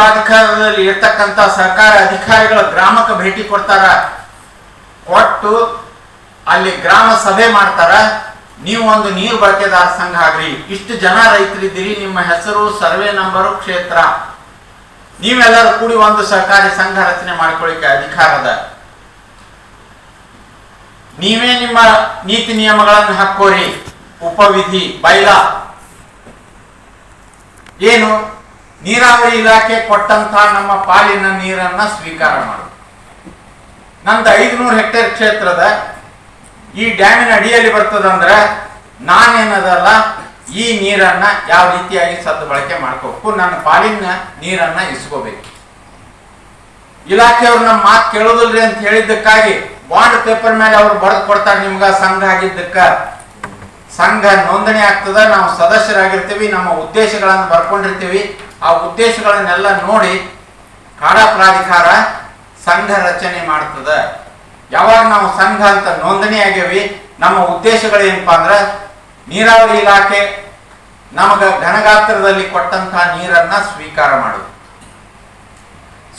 ಪ್ರಾಧಿಕಾರದಲ್ಲಿ ಇರ್ತಕ್ಕಂಥ ಸರ್ಕಾರ ಅಧಿಕಾರಿಗಳ ಗ್ರಾಮಕ್ಕೆ ಭೇಟಿ ಕೊಡ್ತಾರ. ಕೊಟ್ಟು ಅಲ್ಲಿ ಗ್ರಾಮ ಸಭೆ ಮಾಡ್ತಾರ. ನೀವು ಒಂದು ನೀರು ಬಳಕೆದಾರ ಸಂಘ ಆಗ್ರಿ. ಇಷ್ಟು ಜನ ರೈತರಿದ್ದೀರಿ. ನಿಮ್ಮ ಹೆಸರು, ಸರ್ವೆ ನಂಬರು, ಕ್ಷೇತ್ರ. ನೀವೆಲ್ಲರೂ ಕೂಡಿ ಒಂದು ಸರ್ಕಾರಿ ಸಂಘ ರಚನೆ ಮಾಡ್ಕೊಳ್ಳಿಕ್ಕೆ ಅಧಿಕಾರದ. ನೀವೇ ನಿಮ್ಮ ನೀತಿ ನಿಯಮಗಳನ್ನು ಹಾಕೋರಿ ಉಪವಿಧಿ, ಬೈಲಾ. ಏನು? ನೀರಾವರಿ ಇಲಾಖೆ ಕೊಟ್ಟಂತ ನಮ್ಮ ಪಾಲಿನ ನೀರನ್ನ ಸ್ವೀಕಾರ ಮಾಡು. ನಂದು ಐದುನೂರು ಹೆಕ್ಟೇರ್ ಕ್ಷೇತ್ರದ ಈ ಡ್ಯಾಮಿನ ಅಡಿಯಲ್ಲಿ ಬರ್ತದಂದ್ರೆ ನಾನೇನದಲ್ಲ, ಈ ನೀರನ್ನ ಯಾವ ರೀತಿಯಾಗಿ ಸದ್ದು ಬಳಕೆ ಮಾಡ್ಕೋಬೇಕು, ನನ್ನ ಪಾಲಿನ ನೀರನ್ನ ಇಸ್ಕೋಬೇಕು. ಇಲಾಖೆಯವ್ರು ನಮ್ಮ ಮಾತು ಕೇಳೋದಿಲ್ರಿ ಅಂತ ಹೇಳಿದ್ದಕ್ಕಾಗಿ ಬಾಂಡ್ ಪೇಪರ್ ಮೇಲೆ ಅವ್ರು ಬರೆದು ಕೊಡ್ತಾರೆ ನಿಮ್ಗ, ಸಂಘ ಆಗಿದ್ದಕ್ಕ. ಸಂಘ ನೋಂದಣಿ ಆಗ್ತದ, ನಾವು ಸದಸ್ಯರಾಗಿರ್ತೀವಿ, ನಮ್ಮ ಉದ್ದೇಶಗಳನ್ನು ಬರ್ಕೊಂಡಿರ್ತೀವಿ. ಆ ಉದ್ದೇಶಗಳನ್ನೆಲ್ಲ ನೋಡಿ ಕಾಡಾ ಪ್ರಾಧಿಕಾರ ಸಂಘ ರಚನೆ ಮಾಡ್ತದ. ಯಾವಾಗ ನಾವು ಸಂಘ ಅಂತ ನೋಂದಣಿ ಆಗ್ಯವಿ, ನಮ್ಮ ಉದ್ದೇಶಗಳೇನಪ್ಪ ಅಂದ್ರೆ ನೀರಾವರಿ ಇಲಾಖೆ ನಮಗ ಘನಗಾತ್ರದಲ್ಲಿ ಕೊಟ್ಟಂತಹ ನೀರನ್ನ ಸ್ವೀಕಾರ ಮಾಡುದು.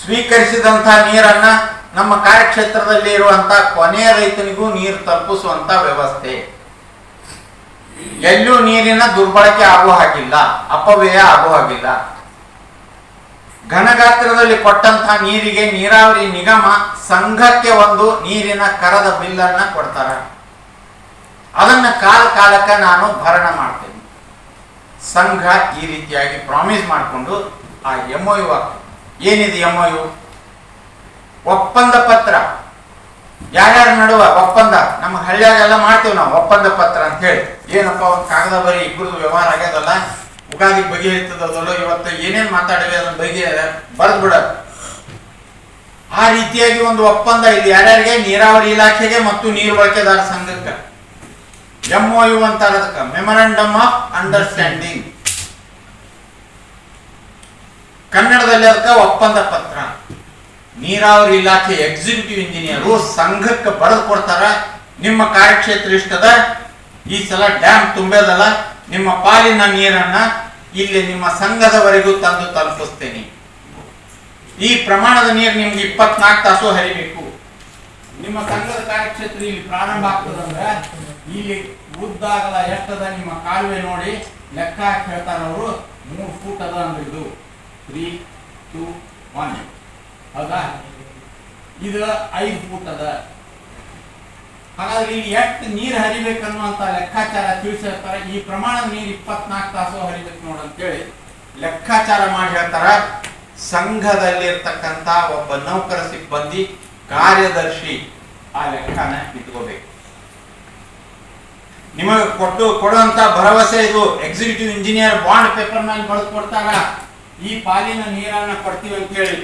ಸ್ವೀಕರಿಸಿದಂತಹ ನೀರನ್ನ ನಮ್ಮ ಕಾರ್ಯಕ್ಷೇತ್ರದಲ್ಲಿ ಇರುವಂತ ಕೊನೆಯ ರೈತನಿಗೂ ನೀರು ತಲುಪಿಸುವಂತ ವ್ಯವಸ್ಥೆ. ಎಲ್ಲೂ ನೀರಿನ ದುರ್ಬಳಕೆ ಆಗೋ ಹಾಗಿಲ್ಲ, ಅಪವ್ಯಯ ಆಗೋ ಹಾಗಿಲ್ಲ. ಘನಗಾತ್ರದಲ್ಲಿ ಕೊಟ್ಟಂತ ನೀರಿಗೆ ನೀರಾವರಿ ನಿಗಮ ಸಂಘಕ್ಕೆ ಒಂದು ನೀರಿನ ಕರದ ಬಿಲ್ಲನ್ನು ಕೊಡ್ತಾರ. ಅದನ್ನ ಕಾಲ ಕಾಲಕ್ಕೆ ನಾನು ಭರಣ ಮಾಡ್ತೇನೆ. ಸಂಘ ಈ ರೀತಿಯಾಗಿ ಪ್ರಾಮಿಸ್ ಮಾಡಿಕೊಂಡು ಆ ಎಂ ಒ ಏನಿದೆ ಎಂ ಒ ಒಪ್ಪಂದ ಪತ್ರ. ಯಾರ್ಯಾರ ನಡುವ ಒಪ್ಪಂದ? ನಮ್ಮ ಹಳ್ಳಿಯಾಗೆಲ್ಲ ಮಾಡ್ತೇವೆ ನಾವು ಒಪ್ಪಂದ ಪತ್ರ ಅಂತ ಹೇಳಿ. ಏನಪ್ಪ ಒಂದು ಕಾಗದ ಬರೀ ಇಬ್ಬರದು ವ್ಯವಹಾರ ಆಗ್ಯದಲ್ಲ? ಉಗಾದಿ ಬಗೆಹರಿತದಲ್ಲ ಇವತ್ತು ಏನೇನ್ ಮಾತಾಡಿವೆ ಅದನ್ನ ಬಗೆ ಬರೆದು ಬಿಡ. ಆ ರೀತಿಯಾಗಿ ಒಂದು ಒಪ್ಪಂದ ಇಲ್ಲಿ ಯಾರ್ಯಾರಿಗೆ? ನೀರಾವರಿ ಇಲಾಖೆಗೆ ಮತ್ತು ನೀರು ಬಳಕೆದಾರ ಸಂಘಕ್ಕೆ. ಎಂ ಒ ಯು ಅಂತ ಅದಕ್ಕೆ ಮೆಮೊರಂಡಮ್ ಆಫ್ ಅಂಡರ್ಸ್ಟ್ಯಾಂಡಿಂಗ್ ಕನ್ನಡದಲ್ಲಿ ಅದಕ್ಕೆ ಒಪ್ಪಂದ ಪತ್ರ. ನೀರಾವರಿ ಇಲಾಖೆ ಎಕ್ಸಿಕ್ಯೂಟಿವ್ ಇಂಜಿನಿಯರು ಸಂಘಕ್ಕೆ ಬರೆದು ಕೊಡ್ತಾರ. ನಿಮ್ಮ ಕಾರ್ಯಕ್ಷೇತ್ರ ಇಷ್ಟದ ಈ ಸಲ ಡ್ಯಾಮ್ ತುಂಬೇದಲ್ಲ. ನಿಮ್ಮ ಪಾಲಿನ ನೀರನ್ನ ಇಲ್ಲಿ ನಿಮ್ಮ ಸಂಘದವರೆಗೂ ತಂದು ತಲುಪಿಸ್ತೇನೆ. ಈ ಪ್ರಮಾಣದ ನೀರು ನಿಮ್ಗೆ ಇಪ್ಪತ್ನಾಲ್ಕು ತಾಸು ಹರಿಬೇಕು. ನಿಮ್ಮ ಸಂಘದ ಕಾರ್ಯಕ್ಷೇತ್ರ ಇಲ್ಲಿ ಪ್ರಾರಂಭ ಆಗ್ತದಂದ್ರೆ ಇಲ್ಲಿ ಉದ್ದಾಗಲ ಎಷ್ಟದ ನಿಮ್ಮ ಕಾಲುವೆ ನೋಡಿ ಲೆಕ್ಕ ಹೇಳ್ತಾರ ಅವರು. ಮೂರು ಫೂಟ್ ಅದ ಅಂದ್ರೆ ಇದು. ತ್ರೀ ಟೂ ಒನ್ ಹೌದಾ? ಇದು ಐದು ಫೂಟ್ ಅದ. ಹಾಗಾದ್ರೆ ಇಲ್ಲಿ ಎಷ್ಟು ನೀರು ಹರಿಬೇಕನ್ನುವಂತ ಲೆಕ್ಕಾಚಾರ ತಿಳಿಸಿರ್ತಾರೆ ಈ ಪ್ರಮಾಣದ ನೀರು ಇಪ್ಪತ್ನಾಲ್ಕು ತಾಸು ಹರಿಬೇಕು ಅಂತೇಳಿ ಲೆಕ್ಕಾಚಾರ ಮಾಡಿ ಹೇಳ್ತಾರ. ಸಂಘದಲ್ಲಿರ್ತಕ್ಕಂತ ಒಬ್ಬ ನೌಕರ ಸಿಬ್ಬಂದಿ ಕಾರ್ಯದರ್ಶಿ ಆ ಲೆಕ್ಕನ ಇಟ್ಕೋಬೇಕು. ನಿಮಗೆ ಕೊಟ್ಟು ಕೊಡುವಂತ ಭರವಸೆ ಇದು. ಎಕ್ಸಿಕ್ಯೂಟಿವ್ ಇಂಜಿನಿಯರ್ ಬಾಂಡ್ ಪೇಪರ್ನಲ್ಲಿ ಬರೆದು ಕೊಡ್ತಾರ. ಈ ಪಾಲಿನ ನೀರನ್ನ ಕೊಡ್ತೀವಿ ಅಂತ ಹೇಳಿ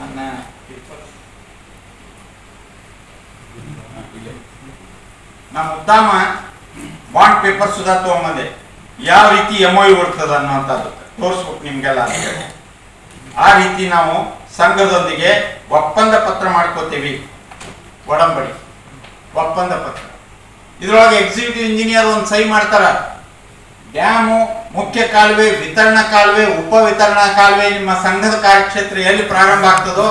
ನನ್ನ. ನಮ್ಮ ಉದ್ದಾಮ ಬಾಂಡ್ ಪೇಪರ್ ಸುಧಾ ತಗೊಂಬಂದೆ. ಯಾವ ರೀತಿ ಎಂ ಐ ಬರ್ತದ ಅನ್ನುವಂಥದ್ದು ತೋರಿಸ್ಬೇಕು ನಿಮ್ಗೆಲ್ಲ. ಆ ರೀತಿ ನಾವು ಸಂಘದೊಂದಿಗೆ ಒಪ್ಪಂದ ಪತ್ರ ಮಾಡ್ಕೋತೀವಿ. ಒಡಂಬಡಿ. ಒಪ್ಪಂದ ಪತ್ರ. ಇದರೊಳಗೆ ಎಕ್ಸಿಕ್ಯೂಟಿವ್ ಇಂಜಿನಿಯರ್ ಒಂದು ಸಹಿ ಮಾಡ್ತಾರ. ಡ್ಯಾಮು ಮುಖ್ಯ ಕಾಲುವೆ, ವಿತರಣಾ ಕಾಲುವೆ, ಉಪ ವಿತರಣಾ ಕಾಲುವೆ ನಿಮ್ಮ ಸಂಘದ ಕಾರ್ಯಕ್ಷೇತ್ರ ಎಲ್ಲಿ ಪ್ರಾರಂಭ ಆಗ್ತದೋ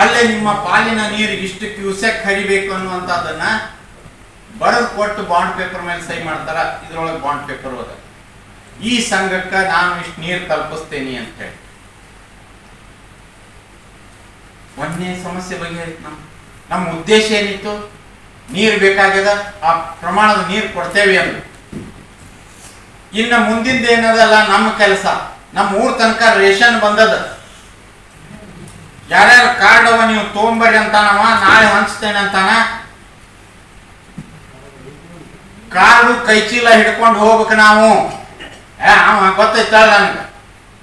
ಅಲ್ಲೇ ನಿಮ್ಮ ಪಾಲಿನ ನೀರು ಇಷ್ಟು ಕ್ಯೂಸೆಕ್ ಹರಿಬೇಕು ಅನ್ನುವಂಥದ್ದನ್ನ ಬರೆದು ಕೊಟ್ಟು ಬಾಂಡ್ ಪೇಪರ್ ಮೇಲೆ ಸಹಿ ಮಾಡ್ತಾರ, ಇದ್ರೊಳಗೆ ಬಾಂಡ್ ಪೇಪರ್ ಹೋದ. ಈ ಸಂಘಕ್ಕೆ ನಾನು ಇಷ್ಟು ನೀರು ತಲುಪಿಸ್ತೇನೆ ಅಂತ ಹೇಳಿ. ಒಂದೇ ಸಮಸ್ಯೆ ಬಗ್ಗೆ ನಮ್ಮ ನಮ್ಮ ಉದ್ದೇಶ ಏನಿತ್ತು? ನೀರು ಬೇಕಾಗ್ಯದ, ಆ ಪ್ರಮಾಣದ ನೀರು ಕೊಡ್ತೇವೆ ಅಂತ ಇನ್ನು ಮುಂದಿಂದ ಏನದಲ್ಲ, ನಮ್ಮ ಕೆಲಸ. ನಮ್ಮ ಊರ್ ತನಕ ರೇಷನ್ ಬಂದದ. ಯಾರ್ಯಾರ ಕಾರ್ಡ್ ಅವ ನೀವು ತೊಗೊಂಬರ್ರಿ ಅಂತಾನವ, ನಾಳೆ ಹಂಚ್ತೇನೆ ಅಂತಾನ? ಕಾರ್ಡು ಕೈಚೀಲ ಹಿಡ್ಕೊಂಡು ಹೋಗ್ಬೇಕು ನಾವು. ಗೊತ್ತೈತಲ್ಲ ನನಗೆ.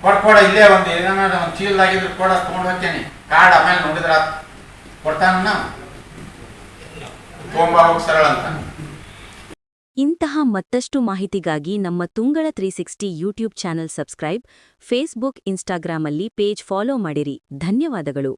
ಕೊಡ್, ಕೊಡ, ಇಲ್ಲೇ ಒಂದು ಏನಾರ ಒಂದು ಚೀಲದಾಗಿದ್ರು ಕೊಡ, ತೊಗೊಂಡು ಹೋಗ್ತೇನೆ. ಕಾರ್ಡ್ ಆಮೇಲೆ ನೋಡಿದ್ರ ಕೊಡ್ತಾನ ನಾವು ತೊಗೊಂಬ ಹೋಗಿ ಸರಳ ಅಂತ. ಇಂತಹ ಮತ್ತಷ್ಟು ಮಾಹಿತಿಗಾಗಿ ನಮ್ಮ Tungala three sixty YouTube channel subscribe, Facebook, ಇನ್ಸ್ಟಾಗ್ರಾಮಲ್ಲಿ ಪೇಜ್ ಫಾಲೋ ಮಾಡಿರಿ. ಧನ್ಯವಾದಗಳು.